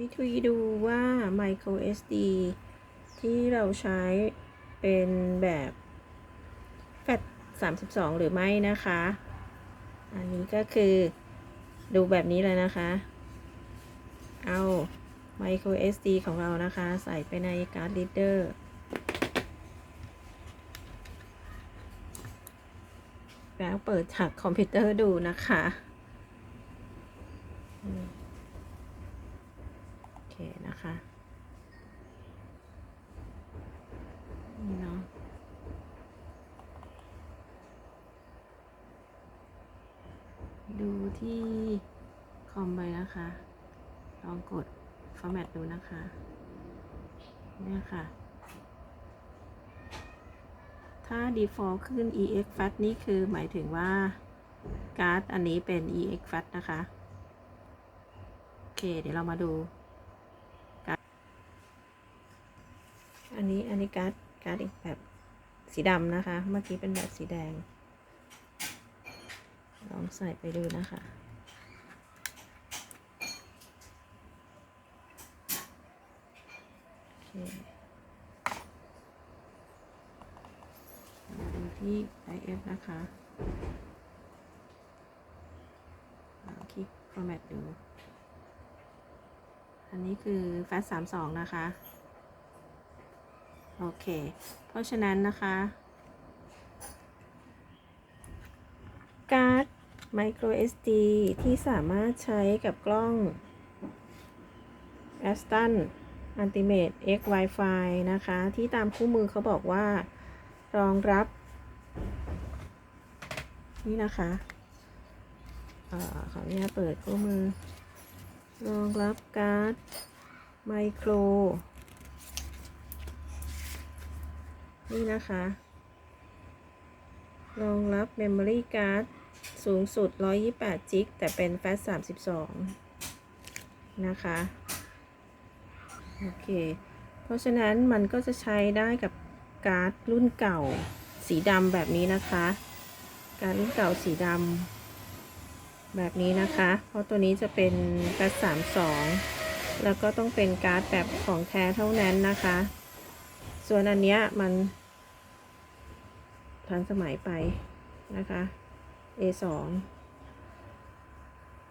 วิธีดูว่า micro SD ที่เราใช้เป็นแบบ FAT 32 หรือไม่นะคะ อันนี้ก็คือดูแบบนี้เลยนะคะ เอา micro SD ของเรานะคะ ใส่ไปในการ์ด reader แล้วเปิดจากคอมพิวเตอร์ดูนะคะอืมโอ เคนะคะนี่เนาะดูที่คอมไปนะคะ ลองกด format ดูนะคะ เนี่ยค่ะ ถ้า default ขึ้น exFAT นี่คือหมายถึงว่า การ์ดอันนี้เป็น exFAT นะคะ โอเค เดี๋ยวเรามาดู อันนี้อันนี้การ์ดการ์ดอีกแบบสีดำนะคะ เมื่อกี้เป็นแบบสีแดง ลองใส่ไปดูนะคะโอเคมาดูที่ IF นะคะลองคลิก format ดู อันนี้คือ FAT 32 นะคะ โอเค เพราะฉะนั้นนะคะ การ์ด micro SD ที่สามารถใช้กับกล้อง Aston Ultimate X Wi-Fi นะคะ ที่ตามคู่มือเขาบอกว่า รองรับ นี่นะคะเออขออนุญาตเปิดคู่มือ รองรับการ์ดไมโคร นี่นะคะ รองรับ Memory Card สูงสุด 128 จิก แต่เป็น FAT 32 นะคะ โอเค เพราะฉะนั้นมันก็จะใช้ได้กับการ์ดรุ่นเก่าสีดำแบบนี้นะคะ การดรุ่นเก่าสีดำแบบนี้นะคะ เพราะตัวนี้จะเป็นการ์ด32แล้วก็ต้องเป็นการ์ดแบบของแท้เท่านั้นนะคะ ส่วนอันเนี้ยมันทันสมัยไปนะคะ A2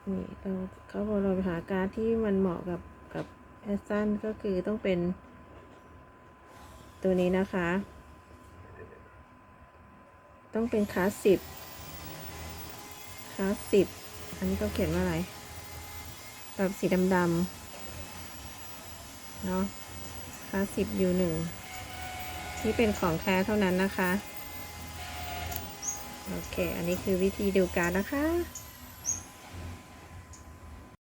นี่เราเขาบอกเราไปหาการ์ดที่มันเหมาะกับกับแอสตันก็คือต้องเป็น ตัวนี้นะคะ ต้องเป็นคลาสสิบคลาสสิบอันนี้ก็เขียนว่าอะไรแบบสีดำๆเนาะคลาสสิบยูหนึ่ง นี่เป็นของแท้เท่านั้นนะคะ โอเค อันนี้คือวิธีดูการนะคะ